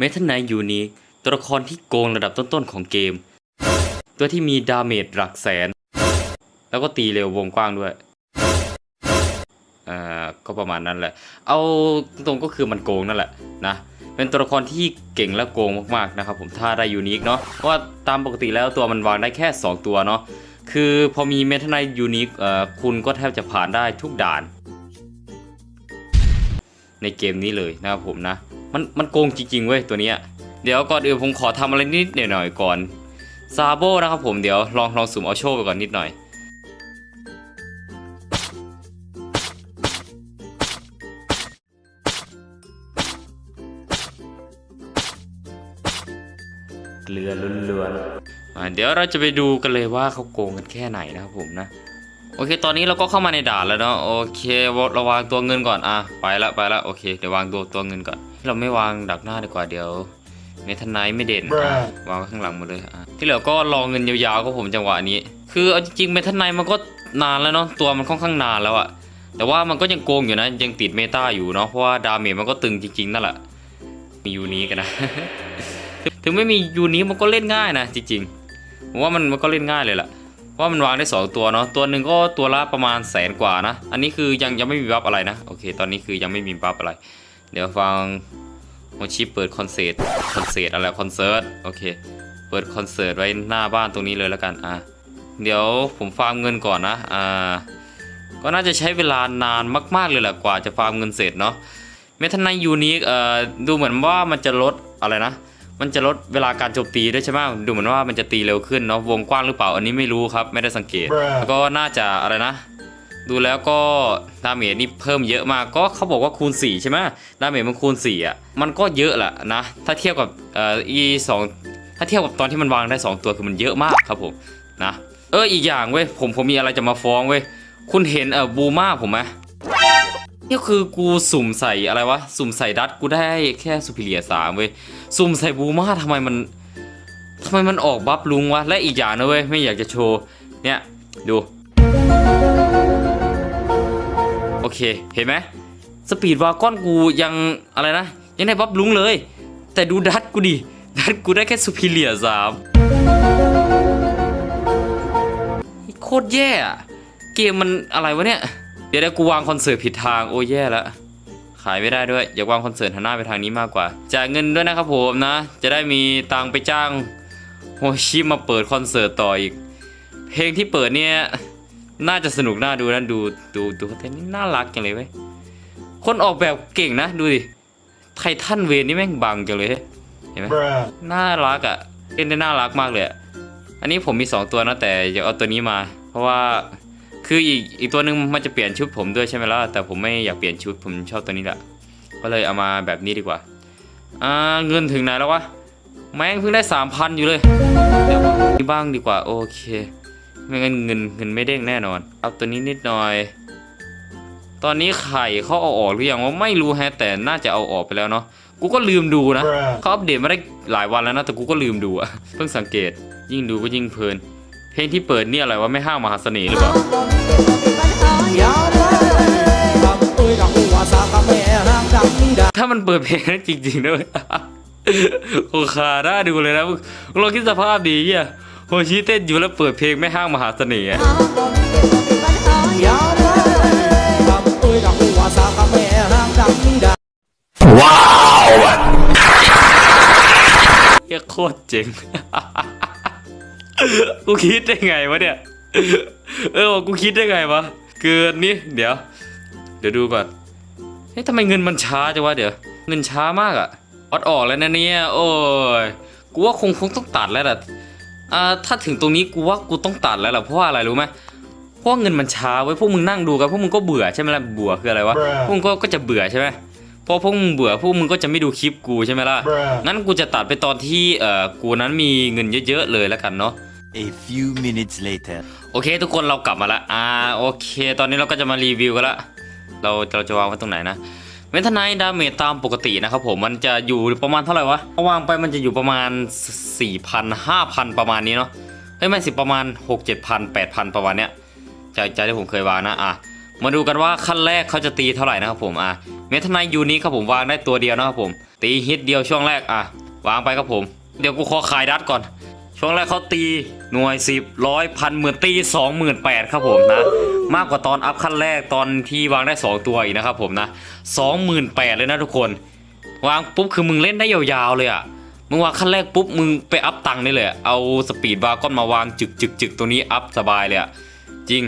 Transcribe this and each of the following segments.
เมทัลไนยูนิคตัวละครที่โกงระดับต้นๆของเกม ตัวที่มีดาเมจหลักแสน แล้วก็ตีเร็ววงกว้างด้วยอ่าก็ประมาณนั้นแหละ เอาตรงก็คือมันโกงนั่นแหละนะเป็นตัวละครที่เก่งและโกงมากๆนะครับผมถ้าได้ยูนิคเนาะเพราะว่าตามปกติแล้วตัวมันวางได้แค่ 2 ตัวเนาะคือพอมีเมทัลไนยูนิคเอ่อคุณก็แทบจะผ่านได้ทุกด่าน ในเกมนี้เลยนะครับผมนะ มันมันโกงจริงๆเว้ยตัวเนี้ยเดี๋ยวก่อนอื่นผมขอทำอะไรนิดหน่อยๆก่อนซาโบนะครับผมเดี๋ยวลองลองสุ่มเอาโชว์ไปก่อนนิดหน่อยเกลือล้วนๆอ่าเดี๋ยวเราจะไปดูกันเลยว่าเขาโกงกันแค่ไหนนะครับผมนะ โอเค ตอนนี้เราก็เข้ามาในด่านแล้วเนาะ โอเค เราวางตัวเงินก่อน อะ ไปละ ไปละ โอเค เดี๋ยววางตัวตัวเงินก่อน เราไม่วางดักหน้าดีกว่าเดี๋ยว เมทันไนท์ไม่เด่นอะวางไว้ข้างหลังหมดเลยอะที่เหลือก็รอเงินยาวๆก็ผมจังหวะนี้ คือเอาจริงๆเมทันไนท์มันก็นานแล้วเนาะตัวมันค่อนข้างนานแล้วอะแต่ว่ามันก็ยังโกงอยู่นะยังติดเมตาอยู่เนาะเพราะว่าดาเมจมันก็ตึงจริงๆนั่นแหละมียูนี้กันนะ ถึงไม่มียูนี้มันก็เล่นง่ายนะจริงๆผมว่ามันมันก็เล่นง่ายเลยแหละว่ามันวางได้ 2 ตัวเนาะตัวหนึ่งก็ตัวละประมาณแสนกว่านะ อันนี้คือยังยังไม่มีบัฟอะไรนะ โอเค ตอนนี้คือยังไม่มีบัฟอะไร เดี๋ยวฟังโมชิเปิดคอนเสิร์ตคอนเสิร์ตอะไรคอนเสิร์ตโอเค เปิดคอนเสิร์ตไว้หน้าบ้านตรงนี้เลยแล้วกันอะเดี๋ยวผมฟาร์มเงินก่อนนะอ่าก็น่าจะใช้เวลานานมากๆเลยแหละกว่าจะฟาร์มเงินเสร็จเนาะเมทันไนยูนิคเอ่อดูเหมือนว่ามันจะลดอะไรนะ มันจะลดเวลาการโจมตีด้วยใช่ไหมดูเหมือนว่ามันจะตีเร็วขึ้นเนาะวงกว้างหรือเปล่าอันนี้ไม่รู้ครับไม่ได้สังเกต Bruh แล้วก็น่าจะอะไรนะ ดูแล้วก็ดาเมจนี่เพิ่มเยอะมากก็เขาบอกว่าคูณ 4 ใช่ไหมดาเมจมันคูณ4อะมันก็เยอะแหละนะ ถ้าเทียบกับเอ่อ e 2ถ้าเทียบกับตอนที่มันวางได้ 2 ตัวคือมันเยอะมากครับผมนะเอออีกอย่างเว้ยผมผมมีอะไรจะมาฟ้องเว้ยคุณเห็นเออบูมาผมไหมนี่คือกูสุ่มใส่อะไรวะสุ่มใส่ดัตกูได้แค่สุพิเลียสามเว้ยสุ่มใส่บูมาทำไมมันทำไมมันออกบัฟลุงวะและอีกอย่างนะเว้ยไม่อยากจะโชว์เนี่ยดู เค เห็นไหมสปีดวากอนกูยังอะไรนะ ยังได้บัฟลุงเลย แต่ดูดัตกูดิ ดัตกูได้แค่สุพิเลียสามโคตรแย่เกมมันอะไรวะเนี่ย เดี๋ยวได้กูวางคอนเสิร์ตผิดทางโอ้แย่แล้วขายไม่ได้ด้วย อยากวางคอนเสิร์ตหันหน้าไปทางนี้มากกว่าจ่ายเงินด้วยนะครับผมนะ จะได้มีตังไปจ้างโฮชิมาเปิดคอนเสิร์ตต่ออีก เพลงที่เปิดเนี่ย น่าจะสนุกน่าดูนะดูดูดูเต้นนี่น่ารักจังเลยเว้ยคนออกแบบเก่งนะดูดิไททันเวนนี่แม่งบังจังเลยเฮ้ยเห็นไหม Bruh น่ารักอะ่ะเล่นได้น่ารักมากเลยอะอันนี้ผมมี 2 ตัวนะแต่อยากเอาตัวนี้มา เพราะว่าคืออีกอีกตัวหนึ่งมันจะเปลี่ยนชุดผมด้วยใช่ไหมล่ะแต่ผมไม่อยากเปลี่ยนชุดผมชอบตัวนี้แหละก็เลยเอามาแบบนี้ดีกว่าอ่าเงินถึงไหนแล้ววะแม่งเพิ่งได้สามพันอยู่เลยเดี๋ยวนี่บ้างดีกว่าโอเค ไม่งั้นเงินเงินไม่เด้งแน่นอน เอาตัวนี้นิดหน่อย ตอนนี้ไข่เขาเอาออกหรือยังว่าไม่รู้แฮะแต่น่าจะเอาออกไปแล้วเนาะกูก็ลืมดูนะ Bruh เขาอัปเดตมาได้หลายวันแล้วนะแต่กูก็ลืมดูอะเพิ่งสังเกต ยิ่งดูก็ยิ่งเพลิน เพลงที่เปิดเนี่ยอะไรวะไม่ห้างมหาเสน่ห์หรือเปล่าถ้ามันเปิดเพลงนั้นจริงๆด้วยโอคาน่าดูเลยนะมึงลองคิดสภาพดีอะ โฮชิเต้นอยู่แล้วเปิดเพลงไม่ห้างมหาเสน่ห์อะเฮียโคตรเจ๋ง กูคิดได้ไงวะเนี่ย เออกูคิดได้ไงวะ เกินนี่เดี๋ยว เดี๋ยวดูก่อน เฮ้ยทำไมเงินมันช้าจังวะเดี๋ยว เงินช้ามากอะออดออกแล้วนะเนี่ย โอ้ย กูว่าคงคงต้องตัดแล้วแหละ อ่าถ้าถึงตรงนี้กูว่ากูต้องตัดแล้วแหละเพราะว่าอะไรรู้ไหมเพราะว่าเงินมันช้าไว้ยพวกมึงนั่งดูกันพวกมึงก็เบื่อใช่ไหมล่ะเบื่อคืออะไรวะ Bruh พวกมึงก็ก็จะเบื่อใช่ไหมพอพวกมึงเบื่อพวกมึงก็จะไม่ดูคลิปกูใช่ไหมล่ะ Bruh งั้นกูจะตัดไปตอนที่เอ่อกูนั้นมีเงินเยอะๆเลยแล้วกันเนาะ A few minutes later. โอเค ทุกคนเรากลับมาละอ่าโอเค ตอนนี้เราก็จะมารีวิวกันละเราเราจะวางไว้ตรงไหนนะ เมทไนดาเมจตามปกตินะครับผมมันจะอยู่ประมาณเท่าไหร่วะพอวางไปมันจะอยู่ประมาณ 4,000 5,000 ประมาณนี้เนาะเฮ้ยไม่สิประมาณ 6 7,000 8,000 ประมาณเนี้ยจากจที่ผมเคยวางนะอะมาดูกันว่าขั้นแรกเขาจะตีเท่าไหร่นะครับผมอะเมทไนยูนี้ครับผมวางได้ตัวเดียวนะครับผม ตีฮิตเดียวช่วงแรกอะวางไปครับผม เดี๋ยวกูขอขายดัดก่อน ช่วงแรกเขาตีหน่วยสิบร้อยพันหมื่นตีสองหมื่นแปดครับผมนะ มากกว่าตอนอัพขั้นแรกตอนที่วางได้ 2 ตัวอีกนะครับผมนะสองหมื่นแปดเลยนะทุกคน วางปุ๊บคือมึงเล่นได้ยาวๆเลยอะมึงวางขั้นแรกปุ๊บมึงไปอัพตังค์ได้เลยอะเอาสปีดบาร์ก้อนมาวางจึกจึกจึกตัวนี้อัพสบายเลยอะจริง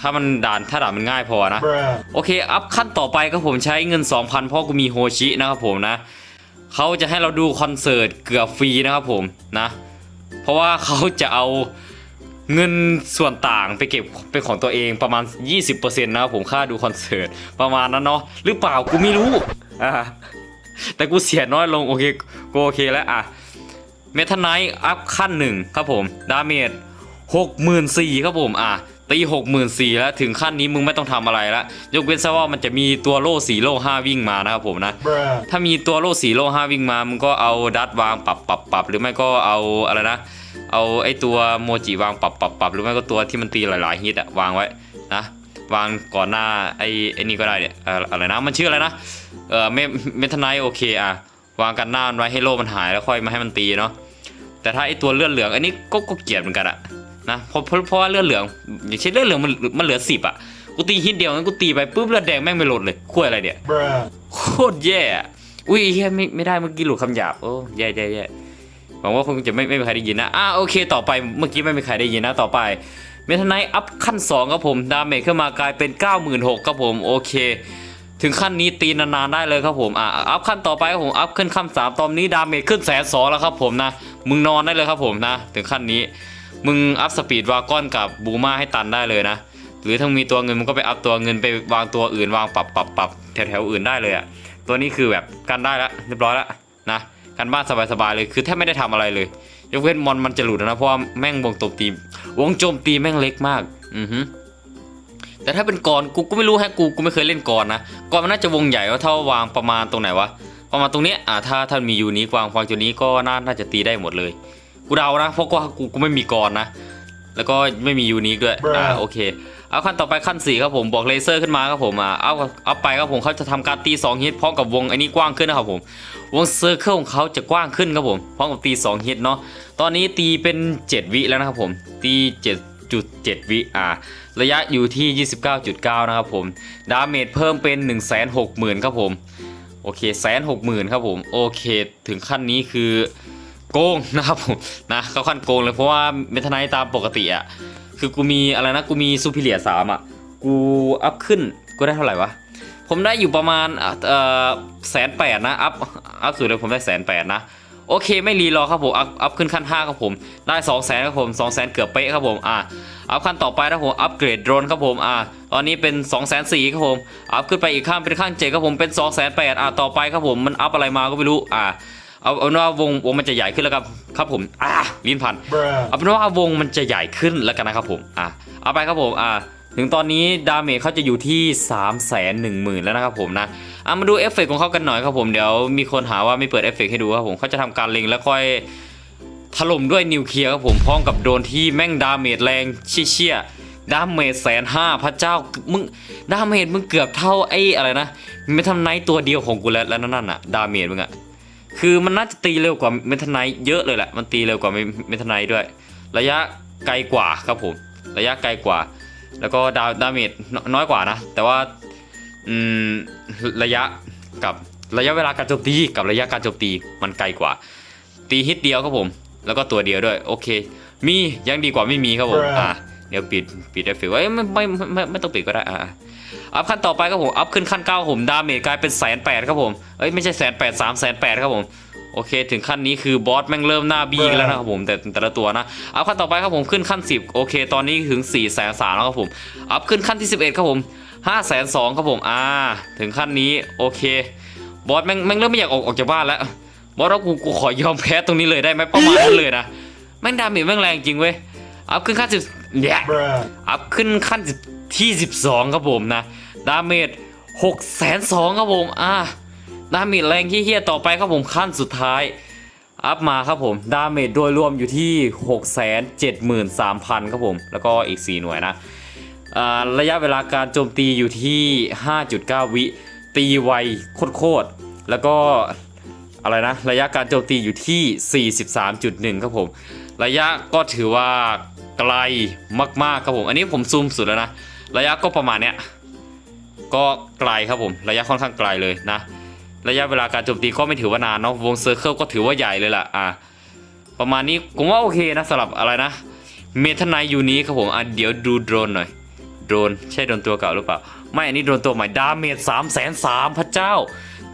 ถ้ามันด่านถ้าด่านมันง่ายพอนะ โอเค อัพขั้นต่อไปครับผมใช้เงิน 2,000 เพราะกูมีโฮชินะครับผมนะ เขาจะให้เราดูคอนเสิร์ตเกือบฟรีนะครับผมนะ เพราะว่าเขาจะเอาเงินส่วนต่างไปเก็บเป็นของตัวเองประมาณ 20%นะครับผมค่าดูคอนเสิร์ตประมาณนั้นเนาะหรือเปล่ากูไม่รู้อ่าแต่กูเสียน้อยลงโอเคกูโอเคแล้วอะเมทันไนท์อัพขั้นหนึ่งครับผม ดาเมจหกหมื่นสี่ครับผม อะ ตีหกหมื่นสี่แล้วถึงขั้นนี้มึงไม่ต้องทำอะไรแล้วยกเว้นซะว่ามันจะมีตัวโล่สีโล่ห้าวิ่งมานะครับผมนะ ถ้ามีตัวโล่สีโล่ห้าวิ่งมามึงก็เอาดัตวางปรับปรับปรับหรือไม่ก็เอาอะไรนะ เอาไอตัวโมจิวางปรับปรับปรับหรือไม่ก็ตัวที่มันตีหลายๆฮิตอะวางไว้นะวางก่อนหน้าไอไอนี่ก็ได้เนี่ยเอ่ออะไรนะมันชื่ออะไรนะเออเมเมทไนโอเคอะวางกันหน้ามันไว้ให้โล่มันหายแล้วค่อยมาให้มันตีเนาะแต่ถ้าไอตัวเลือดเหลืองอันนี้ก็ก็เกลียดเหมือนกันอะ นะเพราะเพราะเพราะว่าเลือดเหลืองอย่างเช่นเลือดเหลืองมันมันเหลือสิบอะกูตีฮิตเดียวงั้นกูตีไปปุ๊บเลือดแดงแม่งไม่ลดเลยคุยอะไรเนี่ยโคตรแย่อุ้ยเฮียไม่ไม่ได้เมื่อกี้หลุดคำหยาบโอ้แย่แย่แย่หวังว่าคงจะไม่ไม่มีใครได้ยินนะอะโอเค ต่อไปเมื่อกี้ไม่มีใครได้ยินนะต่อไปเมทไนอัพขั้น 2 ครับผมดาเมจขึ้นมากลายเป็น 96,000ครับผมโอเค ถึงขั้นนี้ตีนานๆได้เลยครับผมอะอัพขั้นต่อไปครับผมอัพขึ้นขั้น3ตอนนี้ดาเมจขึ้นแสนสองแล้วครับผมนะมึงนอนได้เลยครับผมนะ ถึงขั้นนี้ มึงอัพสปีดวากอนกับบูมาให้ตันได้เลยนะ หรือถ้ามีตัวเงินมึงก็ไปอัพตัวเงินไปวางตัวอื่นวางปรับปรับปรับแถวแถวอื่นได้เลยอะตัวนี้คือแบบกันได้แล้วเรียบร้อยแล้วนะกันบ้านสบายๆเลยคือแทบไม่ได้ทำอะไรเลยยกเว้นมอนมันจะหลุดนะเพราะว่าแม่งวงโจมตีวงโจมตีแม่งเล็กมาก อือฮึแต่ถ้าเป็นกรกูก็ไม่รู้แฮะกูกูไม่เคยเล่นกรนะกรมันน่าจะวงใหญ่ว่าเท่าวางประมาณตรงไหนวะประมาณตรงเนี้ยอ่าถ้าถ้านมียูนี้วางวางตัวนี้ก็น่าน่าจะตีได้หมดเลย กูเดานะเพราะว่ากูกูไม่มีกรนะ แล้วก็ไม่มียูนิคด้วยอ่าโอเค เอาขั้นต่อไปขั้น4ครับผมบอกเลเซอร์ขึ้นมาครับผมอ่าเอาเอาไปครับผมเขาจะทำการตี2ฮิตพร้อมกับวงไอ้นี่กว้างขึ้นนะครับผม วงเซอร์เคิลของเขาจะกว้างขึ้นครับผมพร้อมกับตี2ฮิตเนาะตอนนี้ตีเป็น 7 วิแล้วนะครับผมตี 7.7 วิอ่าระยะอยู่ที่ 29.9 นะครับผมดาเมจเพิ่มเป็น 160,000ครับผม โอเคแสนหกหมื่นครับผม โอเค ถึงขั้นนี้คือ โกงนะครับผมนะเขาขั้นโกงเลยเพราะว่าเมทไนตามปกติอะคือกูมีอะไรนะกูมีซูพิเลียสามอะกูอัพขึ้นกูได้เท่าไหร่วะผมได้อยู่ประมาณเอ่อแสนแปดนะอัพอัพสุดเลยผมได้แสนแปดนะโอเคไม่รีรอครับผมอัพอัพขึ้นขั้น5ครับผมได้2 0 0แสนครับผม2 0 0แสนเกือบเป๊ะครับผมอะอัพขั้นต่อไปนะผมอัพเกรดโดรนครับผมอะตอนนี้เป็น2 0 0แสนสี่ครับผมอัพขึ้นไปอีกข้างเป็นข้างเจ็ดครับผมเป็น2 0 0แสนแปดอะต่อไปครับผมมันอัพอะไรมาก็ไม่รู้อะ เอาเอาเป็นว่าวงวงมันจะใหญ่ขึ้นแล้วครับครับผมอ่าลิ้นพันเอาเป็นว่าวงมันจะใหญ่ขึ้นแล้วกันนะครับผมอ่าเอาไปครับผมอ่าถึงตอนนี้ดาเมจเขาจะอยู่ที่3ามแสนหนึ่งหมื่นแล้วนะครับผมนะอ่ามาดูเอฟเฟกต์ของเขากันหน่อยครับผมเดี๋ยวมีคนหาว่าไม่เปิดเอฟเฟกต์ให้ดูครับผมเขาจะทำการเล็งแล้วค่อยถล่มด้วยนิวเคลียร์ครับผมพร้อมกับโดนที่แม่งดาเมจแรงเชี่ยๆดาเมจแสนห้าพระเจ้ามึงดาเมจมึงเกือบเท่าไอ้อะไรนะไม่ทำไนท์ตัวเดียวของกูแล้วแล้วนั่นน่ะดาเมจมึงอะ คือมันน่าจะตีเร็วกว่าเมทไนท์เยอะเลยแหละ มันตีเร็วกว่าเมทไนท์ด้วย ระยะไกลกว่าครับผม ระยะไกลกว่า แล้วก็ดาวดาเมจน้อยกว่านะ แต่ว่าอืมระยะกับระยะเวลาการโจมตีกับระยะการโจมตีมันไกลกว่า ตีฮิตเดียวครับผม แล้วก็ตัวเดียวด้วย โอเค มียังดีกว่าไม่มีครับผม อะเดี๋ยวปิดปิดเอฟเฟกต์ไว้ยไม่ไม่ไม่ไม่ไม่ต้องปิดก็ได้อะอัพขั้นต่อไปครับผมอัพขึ้นขั้นเก้าผมดาเมจกลายเป็นแสนแปดครับผมเอ้ยไม่ใช่แสนแปดสามแสนแปดครับผมโอเค ถึงขั้นนี้คือบอสแม่งเริ่มหน้าบีกันแล้วนะครับผมแต่แต่ละตัวนะอัพขั้นต่อไปครับผมขึ้นขั้นสิบโอเค ตอนนี้ถึงสี่แสนสามแล้วครับผมอัพขึ้นขั้นที่สิบเอ็ดครับผมห้าแสนสองครับผมอ่าถึงขั้นนี้โอเค บอสแม่งแม่งเริ่มไม่อยากออกออกจากบ้านแล้วบอสว่ากูกูขอยอมแพ้ตรงนี้เลยได้ไหมประมาณนั้นเลยนะแม่งดาเมจแม่งแรงจริงเว้ยอัพขึ้นขั้นสิบ เนี่ยอัพขึ้นขั้นที่ 12 ครับผมนะ ดาเมจ6แสนสองครับผมอ่าดาเมจแรงที่เฮี้ยๆต่อไปครับผมขั้นสุดท้าย อัพมาครับผม ดาเมจโดยรวมอยู่ที่ 6 7 3 0 0 0 ครับผม แล้วก็อีก 4 หน่วยนะอ่าระยะเวลาการโจมตีอยู่ที่ 5.9 วิ ตีไวโคตรแล้วก็อะไรนะ ระยะการโจมตีอยู่ที่ 43.1 ครับผม ระยะก็ถือว่า ไกลมากๆครับผม อันนี้ผมซูมสุดแล้วนะ ระยะก็ประมาณเนี้ย ก็ไกลครับผม ระยะค่อนข้างไกลเลยนะ ระยะเวลาการโจมตีก็ไม่ถือว่านานเนาะ วงเซอร์เคิลก็ถือว่าใหญ่เลยล่ะ อะประมาณนี้ผมว่าโอเคนะสำหรับอะไรนะ เมทันไนยูนี้ครับผม อะเดี๋ยวดูโดรนหน่อย โดรนใช่โดรนตัวเก่าหรือเปล่า ไม่ อันนี้โดรนตัวใหม่ ดาเมจสามแสนสามพระเจ้า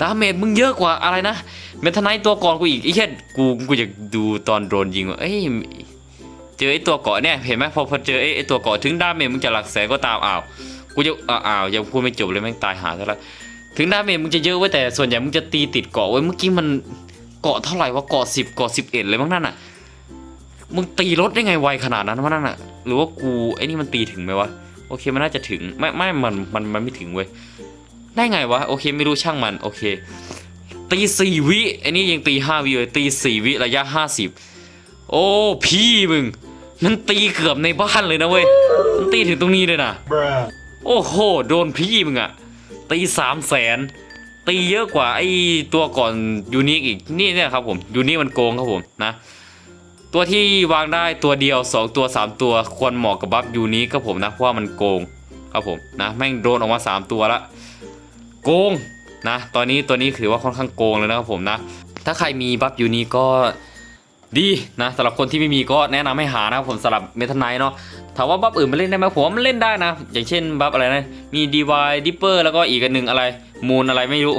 ดาเมจมึงเยอะกว่าอะไรนะ เมทันไนตัวก่อนกูอีกไอ้แค่กู กูอยากดูตอนโดรนยิงว่าเอ้ย เจอไอ้ตัวเกาะเนี่ยเห็นไหมพอพอเจอไอ้ไอ้ตัวเกาะถึงดาเมจมึงจะหลักแสนก็ตามอ้าวกูจะอ้าวอ้าวยังพูดไม่จบเลยแม่งตายหาซะแล้วถึงดาเมจมึงจะเยอะไว้ยแต่ส่วนใหญ่มึงจะตีติดเกาะไว้ยเมื่อกี้มันเกาะเท่าไหร่วะเกาะสิบเกาะสิบเอ็ดเลยมั้งนั่นอะมึงตีรถได้ไงไวขนาดนั้นวะนั่นอะหรือว่ากูไอ้นี่มันตีถึงไหมวะโอเคมันน่าจะถึงไม่ไม่มันมันมันไม่ถึงเว้ยได้ไงวะโอเคไม่รู้ช่างมันโอเคตีสี่วิไอ้นี่ยังตีห้าวิเลยตีสี่วิระยะห้าสิบโอ้พี่มึง มันตีเกือบในบ้านเลยนะเว้ยมันตีถึงตรงนี้เลยนะโอ้โหโดนพี่มึงอะตีสามแสนตีเยอะกว่าไอตัวก่อนยูนิคอีกนี่เนี่ยครับผมยูนิคมันโกงครับผมนะตัวที่วางได้ตัวเดียว 2 ตัว 3 ตัวควรเหมาะกับบัฟยูนิคครับผมนะเพราะว่ามันโกงครับผมนะแม่งโดนออกมา 3 ตัวละโกงนะ ตอนนี้ตัวนี้ถือว่าค่อนข้างโกงเลยนะครับผมนะ ถ้าใครมีบัฟยูนิคก็ ดีนะสำหรับคนที่ไม่มีก็แนะนำให้หานะครับผมสำหรับเมทันไนเนาะถามว่าบัฟอื่นมันเล่นได้ไหมผมว่ามันเล่นได้นะ อย่างเช่นบัฟอะไรนะมีดีวายดิปเปอร์แล้วก็อีกอันหนึ่งอะไรมูนอะไรไม่รู้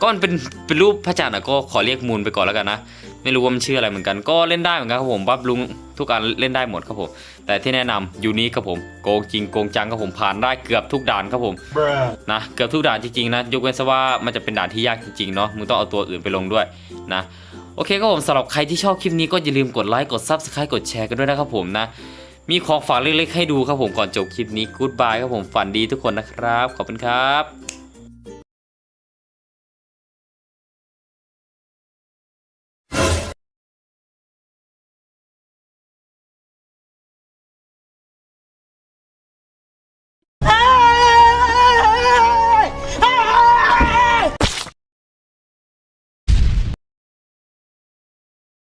ก็มันเป็นเป็นรูปพระจันทร์อะก็ขอเรียกมูนไปก่อนแล้วกันนะ ไม่รู้ว่ามันชื่ออะไรเหมือนกัน ก็เล่นได้เหมือนกันครับผมบัฟลุงทุกอันเล่นได้หมดครับผม แต่ที่แนะนำยูนี้ครับผมโกงจริงโกงจังครับผมผ่านได้เกือบทุกด่านครับผมนะเกือบทุกด่านจริงๆนะยกเว้นซะว่ามันจะเป็นด่านที่ยากจริงๆเนาะมึงต้องเอาตัวอื่นไปลงด้วยนะ โอเคก็ผมสำหรับใครที่ชอบคลิปนี้ก็อย่าลืมกดไลค์กด Subscribe กดแชร์กันด้วยนะครับผมนะ มีของฝากเล็กๆให้ดูครับผมก่อนจบคลิปนี้กู๊ดบายครับผมฝันดีทุกคนนะครับขอบคุณครับ